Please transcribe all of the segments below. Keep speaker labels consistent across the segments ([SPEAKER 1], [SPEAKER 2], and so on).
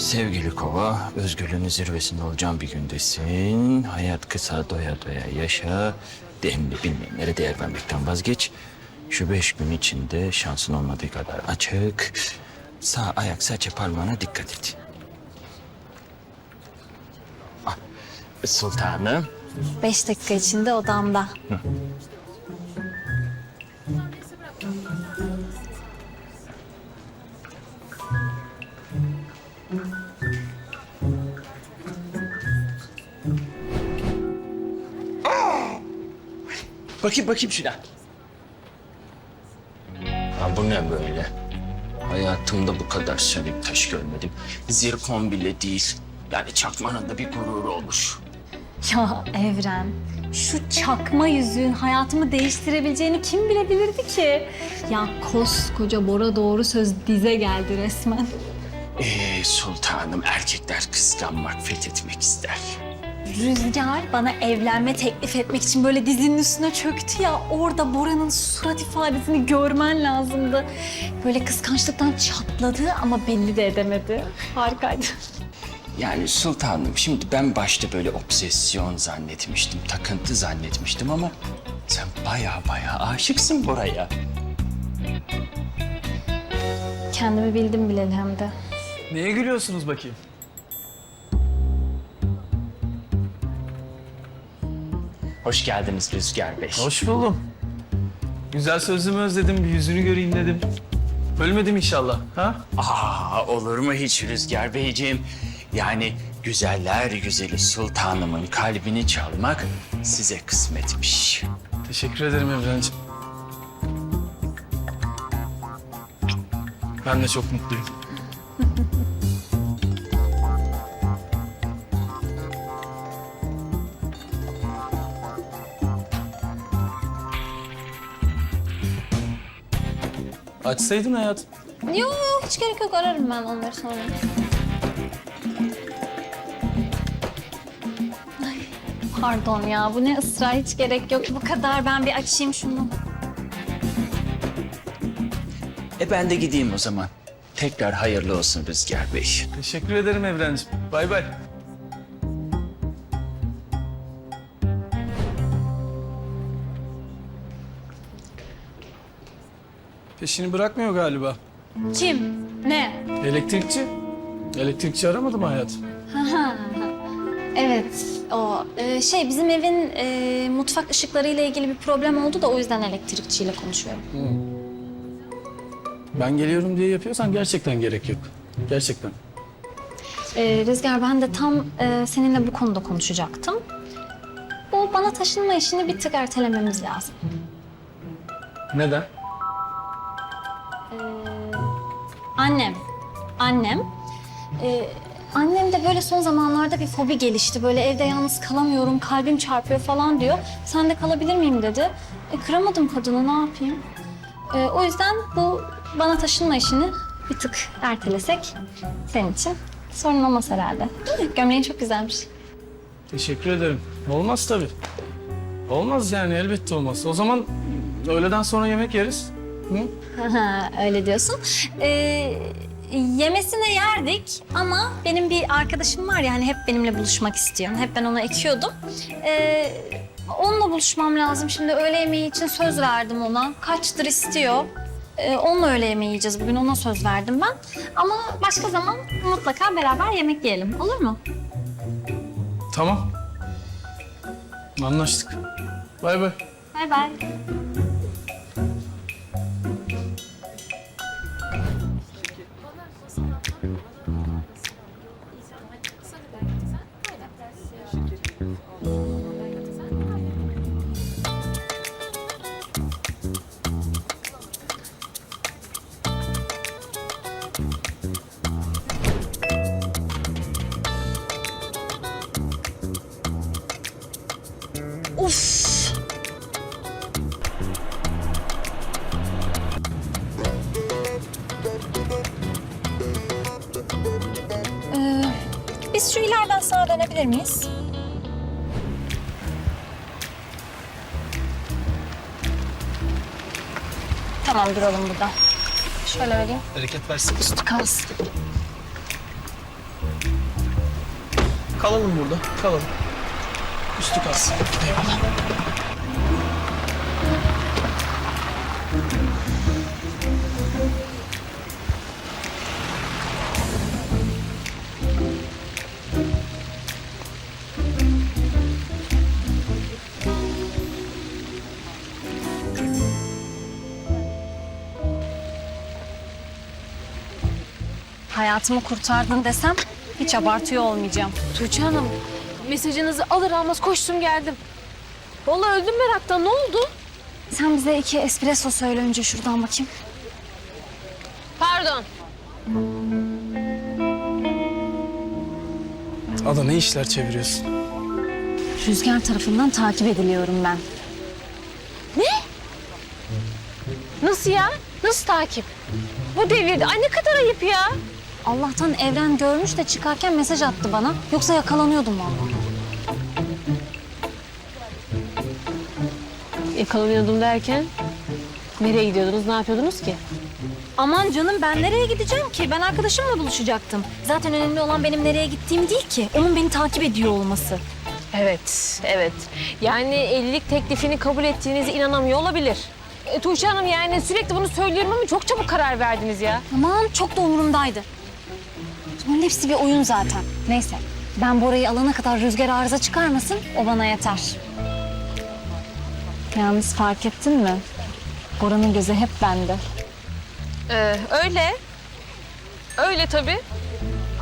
[SPEAKER 1] Sevgili kova, özgürlüğünün zirvesinde olacağın bir gündesin. Hayat kısa, doya doya yaşa. Demli bilmeyenlere değer vermekten vazgeç. Şu beş gün içinde şansın olmadığı kadar açık. Sağ ayak serçe parmağına dikkat et. Ah, Sultanım.
[SPEAKER 2] Beş dakika içinde odamda.
[SPEAKER 1] Bakayım bakayım şuna. Ha, bu ne böyle? Hayatımda bu kadar sönük taş görmedim. Zirkon bile değil. Yani çakmanın da bir gururu olur.
[SPEAKER 2] Ya Evren, şu çakma yüzüğün hayatımı değiştirebileceğini kim bilebilirdi ki? Ya koskoca Bora doğru söz dize geldi resmen.
[SPEAKER 1] Ee, sultanım erkekler kıskanmak, fethetmek ister.
[SPEAKER 2] Rüzgar bana evlenme teklif etmek için böyle dizinin üstüne çöktü ya. Orada Bora'nın surat ifadesini görmen lazımdı. Böyle kıskançlıktan çatladı ama belli de edemedi. Harikaydı.
[SPEAKER 1] Yani sultanım şimdi ben başta böyle obsesyon zannetmiştim, takıntı zannetmiştim ama sen baya baya aşıksın buraya.
[SPEAKER 2] Kendimi bildim bileli hem de.
[SPEAKER 3] Neye gülüyorsunuz bakayım?
[SPEAKER 1] Hoş geldiniz Rüzgar Bey.
[SPEAKER 3] Hoş buldum. Güzel sözümü özledim, bir yüzünü göreyim dedim. Ölmedim inşallah, ha?
[SPEAKER 1] Aa, olur mu hiç Rüzgar Beyciğim? Yani güzeller güzeli sultanımın kalbini çalmak size kısmetmiş.
[SPEAKER 3] Teşekkür ederim Evrenciğim. Ben de çok mutluyum. Açsaydın hayatım.
[SPEAKER 2] Yok hiç gerek yok ararım ben onları sonra. Ay, pardon ya bu ne ısrar hiç gerek yok. Bu kadar ben bir açayım şunu.
[SPEAKER 1] E ben de gideyim o zaman. Tekrar hayırlı olsun Rüzgar Bey.
[SPEAKER 3] Teşekkür ederim Evrenciğim. Bay bay. Peşini bırakmıyor galiba.
[SPEAKER 2] Kim? Ne?
[SPEAKER 3] Elektrikçi. Elektrikçi aramadı mı hayat?
[SPEAKER 2] Evet o e, şey bizim evin e, mutfak ışıklarıyla ilgili bir problem oldu da o yüzden elektrikçiyle konuşuyorum.
[SPEAKER 3] Ben geliyorum diye yapıyorsan gerçekten gerek yok. Gerçekten.
[SPEAKER 2] E, Rüzgar ben de tam e, seninle bu konuda konuşacaktım. Bu bana taşınma işini bir tık ertelememiz lazım.
[SPEAKER 3] Neden?
[SPEAKER 2] Annem. Annem. Ee, annem de böyle son zamanlarda bir fobi gelişti. Böyle evde yalnız kalamıyorum, kalbim çarpıyor falan diyor. Sen de kalabilir miyim dedi. E, kıramadım kadını, ne yapayım? E, o yüzden bu bana taşınma işini bir tık ertelesek senin için sorun olmaz herhalde. Gömleğin çok güzelmiş.
[SPEAKER 3] Teşekkür ederim. Olmaz tabii. Olmaz yani elbette olmaz. O zaman öğleden sonra yemek yeriz.
[SPEAKER 2] Aha, Öyle diyorsun. Ee, yemesine yerdik ama benim bir arkadaşım var ya hani hep benimle buluşmak istiyor. Hep ben ona ekiyordum. Ee, onunla buluşmam lazım. Şimdi öğle yemeği için söz verdim ona. Kaçtır istiyor. Ee, onunla öğle yemeği yiyeceğiz bugün. Ona söz verdim ben. Ama başka zaman mutlaka beraber yemek yiyelim. Olur mu?
[SPEAKER 3] Tamam. Anlaştık. Bay bay.
[SPEAKER 2] Bay bay. Uf! Ee, biz şu ileriden sağa dönebilir miyiz? Tamam duralım burada. Şöyle vereyim.
[SPEAKER 3] Hareket versin.
[SPEAKER 2] Üstü kalsın.
[SPEAKER 3] Kalalım burada. Kalalım. Üstü kalsın. Eyvallah.
[SPEAKER 2] Hayatımı kurtardın desem hiç abartıyor olmayacağım.
[SPEAKER 4] Tuğçe Hanım, mesajınızı alır almaz koştum geldim. Vallahi öldüm meraktan. Ne oldu?
[SPEAKER 2] Sen bize iki espresso söyle önce şuradan bakayım.
[SPEAKER 4] Pardon.
[SPEAKER 3] Ada ne işler çeviriyorsun?
[SPEAKER 2] Rüzgar tarafından takip ediliyorum ben.
[SPEAKER 4] Nasıl ya? Nasıl takip? Bu devirde. Ay ne kadar ayıp ya.
[SPEAKER 2] Allah'tan Evren görmüş de çıkarken mesaj attı bana. Yoksa yakalanıyordum vallahi.
[SPEAKER 4] Yakalanıyordum derken? Nereye gidiyordunuz? Ne yapıyordunuz ki?
[SPEAKER 2] Aman canım ben nereye gideceğim ki? Ben arkadaşımla buluşacaktım. Zaten önemli olan benim nereye gittiğim değil ki. Onun beni takip ediyor olması.
[SPEAKER 4] Evet, evet. Yani evlilik teklifini kabul ettiğinize inanamıyor olabilir. E, Tuğçe Hanım yani sürekli bunu söylüyorum ama çok çabuk karar verdiniz ya.
[SPEAKER 2] Aman çok da umurumdaydı. Bunun hepsi bir oyun zaten. Neyse ben Bora'yı alana kadar rüzgar arıza çıkarmasın o bana yeter. Yalnız fark ettin mi? Bora'nın gözü hep bende.
[SPEAKER 4] Ee, öyle. Öyle tabii.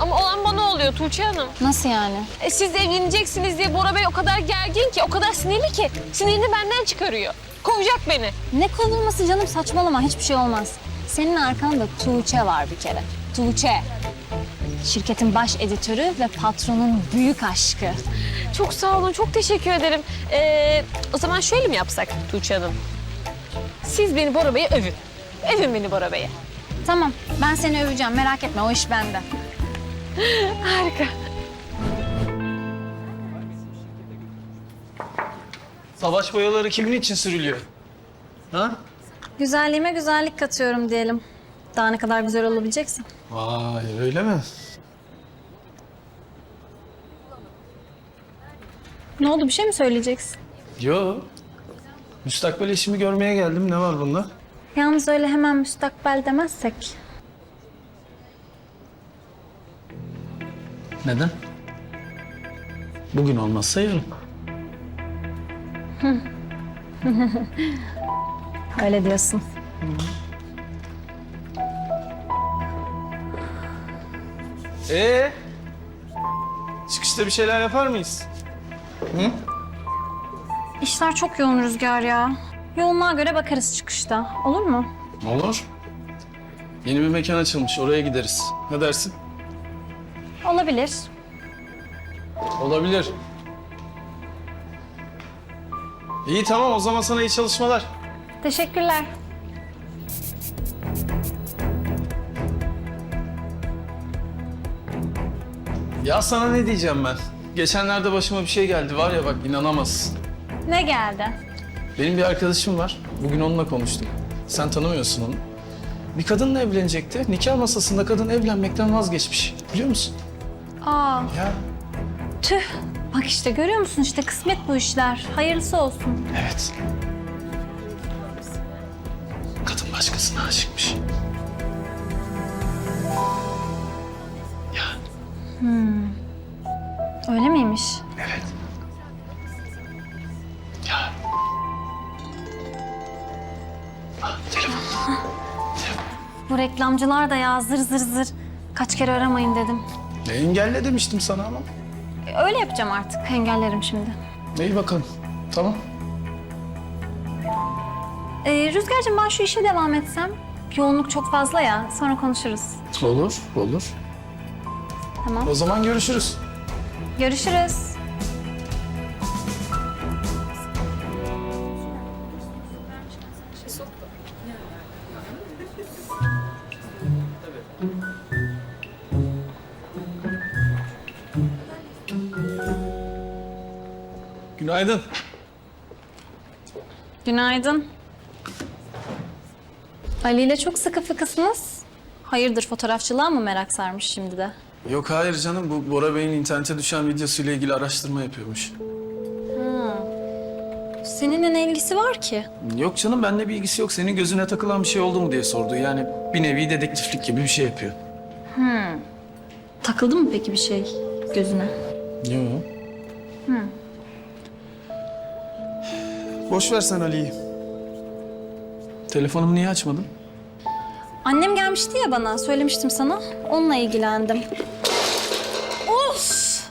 [SPEAKER 4] Ama olan bana oluyor Tuğçe Hanım.
[SPEAKER 2] Nasıl yani?
[SPEAKER 4] E, siz evleneceksiniz diye Bora Bey o kadar gergin ki, o kadar sinirli ki. Sinirini benden çıkarıyor. Kovacak beni.
[SPEAKER 2] Ne kovulması canım saçmalama hiçbir şey olmaz. Senin arkanda Tuğçe var bir kere. Tuğçe. Şirketin baş editörü ve patronun büyük aşkı.
[SPEAKER 4] Çok sağ olun, çok teşekkür ederim. Ee, o zaman şöyle mi yapsak Tuğçe Hanım? Siz beni Bora Bey'e övün. Övün beni Bora Bey'e.
[SPEAKER 2] Tamam ben seni öveceğim merak etme o iş bende.
[SPEAKER 4] Harika.
[SPEAKER 3] Savaş boyaları kimin için sürülüyor? Ha?
[SPEAKER 2] Güzelliğime güzellik katıyorum diyelim. Daha ne kadar güzel olabileceksin.
[SPEAKER 3] Vay öyle mi?
[SPEAKER 2] Ne oldu bir şey mi söyleyeceksin?
[SPEAKER 3] Yo. Müstakbel eşimi görmeye geldim. Ne var bunda?
[SPEAKER 2] Yalnız öyle hemen müstakbel demezsek.
[SPEAKER 3] Neden? Bugün olmazsa yarın.
[SPEAKER 2] Öyle diyorsun.
[SPEAKER 3] Ee? Çıkışta bir şeyler yapar mıyız?
[SPEAKER 2] İşler çok yoğun Rüzgar ya. Yoğunluğa göre bakarız çıkışta. Olur mu?
[SPEAKER 3] Olur. Yeni bir mekan açılmış. Oraya gideriz. Ne dersin?
[SPEAKER 2] Olabilir.
[SPEAKER 3] Olabilir. İyi tamam o zaman sana iyi çalışmalar.
[SPEAKER 2] Teşekkürler.
[SPEAKER 3] Ya sana ne diyeceğim ben? Geçenlerde başıma bir şey geldi var ya bak inanamazsın.
[SPEAKER 2] Ne geldi?
[SPEAKER 3] Benim bir arkadaşım var. Bugün onunla konuştum. Sen tanımıyorsun onu. Bir kadınla evlenecekti. Nikah masasında kadın evlenmekten vazgeçmiş. Biliyor musun?
[SPEAKER 2] Aa,
[SPEAKER 3] Ya.
[SPEAKER 2] tüh. Bak işte görüyor musun işte kısmet bu işler. Hayırlısı olsun.
[SPEAKER 3] Evet. Kadın başkasına aşıkmış. Ya
[SPEAKER 2] Öyle miymiş?
[SPEAKER 3] evet. Ya. Ah, telefon.
[SPEAKER 2] Bu reklamcılar da ya zır zır zır. Kaç kere aramayın dedim.
[SPEAKER 3] Ne engelle demiştim sana ama.
[SPEAKER 2] E, Öyle yapacağım artık. Engellerim şimdi.
[SPEAKER 3] İyi bakalım. Tamam.
[SPEAKER 2] Ee, Rüzgar'cığım ben şu işe devam etsem. Yoğunluk çok fazla ya. Sonra konuşuruz.
[SPEAKER 3] Olur, olur.
[SPEAKER 2] Tamam.
[SPEAKER 3] O zaman görüşürüz.
[SPEAKER 2] Görüşürüz.
[SPEAKER 3] Günaydın.
[SPEAKER 2] Günaydın. Ali ile çok sıkı fıkısınız. Hayırdır fotoğrafçılığa mı merak sarmış şimdi de?
[SPEAKER 3] Yok hayır canım bu Bora Bey'in internete düşen videosuyla ilgili araştırma yapıyormuş.
[SPEAKER 2] Seninle ne ilgisi var ki?
[SPEAKER 3] Yok canım benimle bir ilgisi yok. Senin gözüne takılan bir şey oldu mu diye sordu. Yani bir nevi dedektiflik gibi bir şey yapıyor.
[SPEAKER 2] Takıldı mı peki bir şey gözüne?
[SPEAKER 3] Yok. Boş ver sen Ali'yi. Telefonumu niye açmadın?
[SPEAKER 2] Annem gelmişti ya bana, söylemiştim sana. Onunla ilgilendim. Of!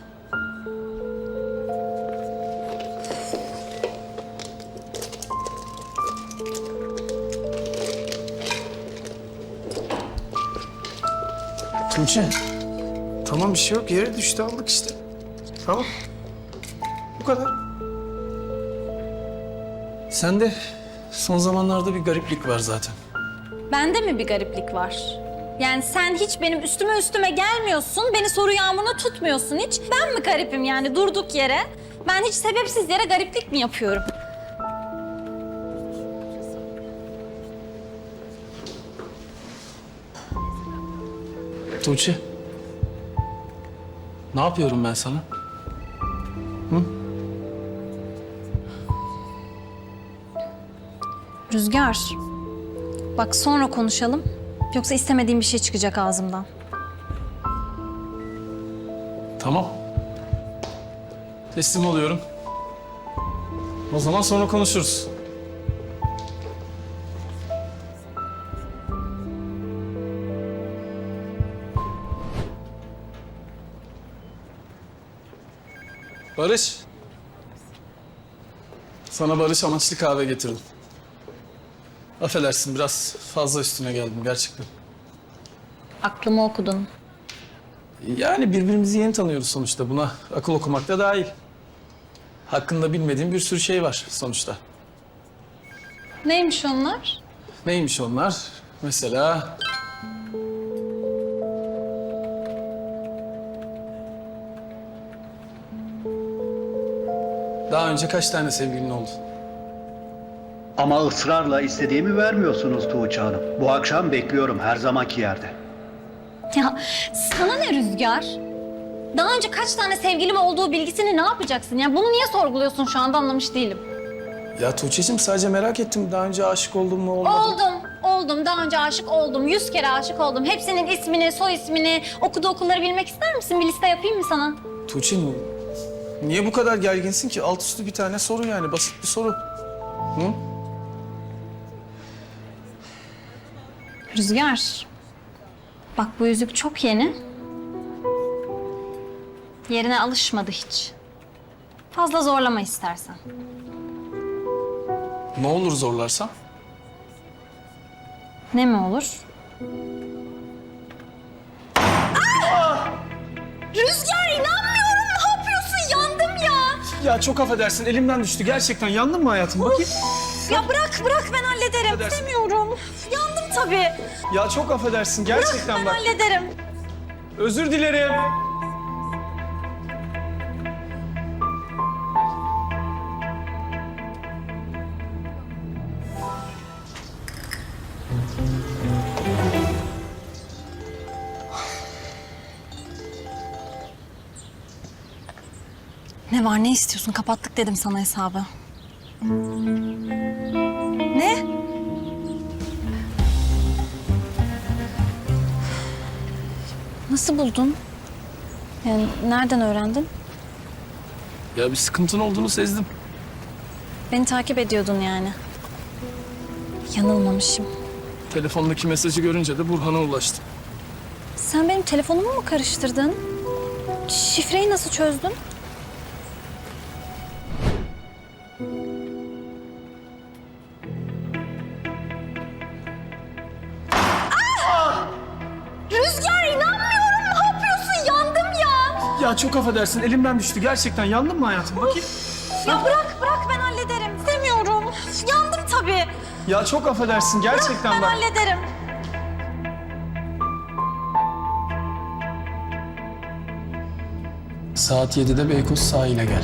[SPEAKER 3] Tuğçe. Tamam bir şey yok. Yere düştü aldık işte. Tamam. Bu kadar. Sende son zamanlarda bir gariplik var zaten.
[SPEAKER 2] Bende mi bir gariplik var? Yani sen hiç benim üstüme üstüme gelmiyorsun, beni soru yağmuruna tutmuyorsun hiç. Ben mi garipim yani durduk yere? Ben hiç sebepsiz yere gariplik mi yapıyorum?
[SPEAKER 3] Tuğçe. Ne yapıyorum ben sana?
[SPEAKER 2] Rüzgar, bak sonra konuşalım. Yoksa istemediğim bir şey çıkacak ağzımdan.
[SPEAKER 3] Tamam. Teslim oluyorum. O zaman sonra konuşuruz. Barış. Sana barış amaçlı kahve getirdim. Affedersin biraz fazla üstüne geldim gerçekten.
[SPEAKER 2] Aklımı okudun.
[SPEAKER 3] Yani birbirimizi yeni tanıyoruz sonuçta. Buna akıl okumak da dahil. Hakkında bilmediğim bir sürü şey var sonuçta.
[SPEAKER 2] Neymiş onlar?
[SPEAKER 3] Neymiş onlar? Mesela... Daha önce kaç tane sevgilin oldu?
[SPEAKER 5] Ama ısrarla istediğimi vermiyorsunuz Tuğçe Hanım. Bu akşam bekliyorum her zamanki yerde.
[SPEAKER 2] Ya sana ne Rüzgar? Daha önce kaç tane sevgilim olduğu bilgisini ne yapacaksın? Yani bunu niye sorguluyorsun şu anda anlamış değilim.
[SPEAKER 3] Ya Tuğçe'cim sadece merak ettim. Daha önce aşık oldun mu olmadın? mı?
[SPEAKER 2] Oldum, oldum. Daha önce aşık oldum. Yüz kere aşık oldum. Hepsinin ismini, soy ismini, okuduğu okulları bilmek ister misin? Bir liste yapayım mı sana?
[SPEAKER 3] Tuğçe niye bu kadar gerginsin ki? Alt üstü bir tane soru yani. Basit bir soru. Hı?
[SPEAKER 2] Rüzgar. Bak bu yüzük çok yeni. Yerine alışmadı hiç. Fazla zorlama istersen.
[SPEAKER 3] Ne olur zorlarsam?
[SPEAKER 2] Ne mi olur? Ah! Rüzgar inanmıyorum. Ne yapıyorsun? Yandım ya.
[SPEAKER 3] Ya çok affedersin. Elimden düştü. Gerçekten yandın mı hayatım? Bakayım.
[SPEAKER 2] Ya bırak bırak ben hallederim.
[SPEAKER 3] Affedersin.
[SPEAKER 2] İstemiyorum. Tabii.
[SPEAKER 3] Ya çok affedersin.
[SPEAKER 2] Bırak
[SPEAKER 3] Gerçekten
[SPEAKER 2] ben
[SPEAKER 3] bak.
[SPEAKER 2] hallederim.
[SPEAKER 3] Özür dilerim.
[SPEAKER 2] Ne var ne istiyorsun? Kapattık dedim sana hesabı. Nasıl buldun? Yani nereden öğrendin?
[SPEAKER 3] Ya bir sıkıntın olduğunu sezdim.
[SPEAKER 2] Beni takip ediyordun yani. Yanılmamışım.
[SPEAKER 3] Telefondaki mesajı görünce de Burhan'a ulaştım.
[SPEAKER 2] Sen benim telefonumu mu karıştırdın? Şifreyi nasıl çözdün?
[SPEAKER 3] Affedersin. Elimden düştü. Gerçekten yandın mı hayatım? Bakayım.
[SPEAKER 2] Ya bırak bırak ben hallederim. İstemiyorum. Yandım tabii.
[SPEAKER 3] Ya çok affedersin. Gerçekten
[SPEAKER 2] Ben
[SPEAKER 3] bak.
[SPEAKER 2] hallederim.
[SPEAKER 3] Saat 7'de Beykoz sahile gel.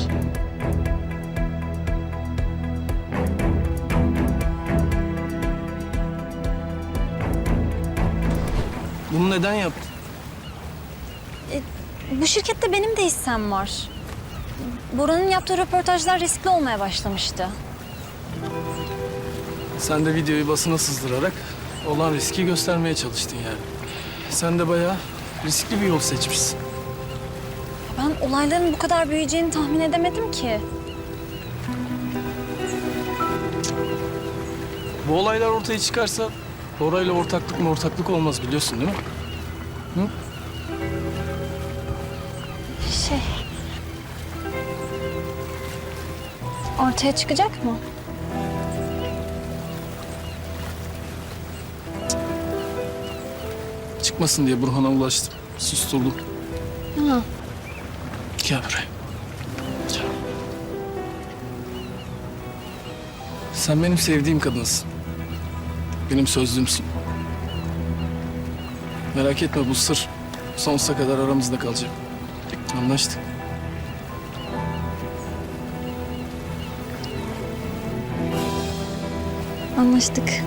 [SPEAKER 3] Bunu neden yaptın?
[SPEAKER 2] Bu şirkette benim de hissem var. Bora'nın yaptığı röportajlar riskli olmaya başlamıştı.
[SPEAKER 3] Sen de videoyu basına sızdırarak olan riski göstermeye çalıştın yani. Sen de bayağı riskli bir yol seçmişsin.
[SPEAKER 2] Ben olayların bu kadar büyüyeceğini tahmin edemedim ki.
[SPEAKER 3] Bu olaylar ortaya çıkarsa Bora'yla ortaklık mı ortaklık olmaz biliyorsun değil mi?
[SPEAKER 2] Şey... Ortaya çıkacak mı?
[SPEAKER 3] Çıkmasın diye Burhan'a ulaştım. Susturdum.
[SPEAKER 2] Ha.
[SPEAKER 3] Gel buraya. Gel. Sen benim sevdiğim kadınsın. Benim sözlümsün. Merak etme bu sır sonsuza kadar aramızda kalacak. Anlaştık.
[SPEAKER 2] Anlaştık.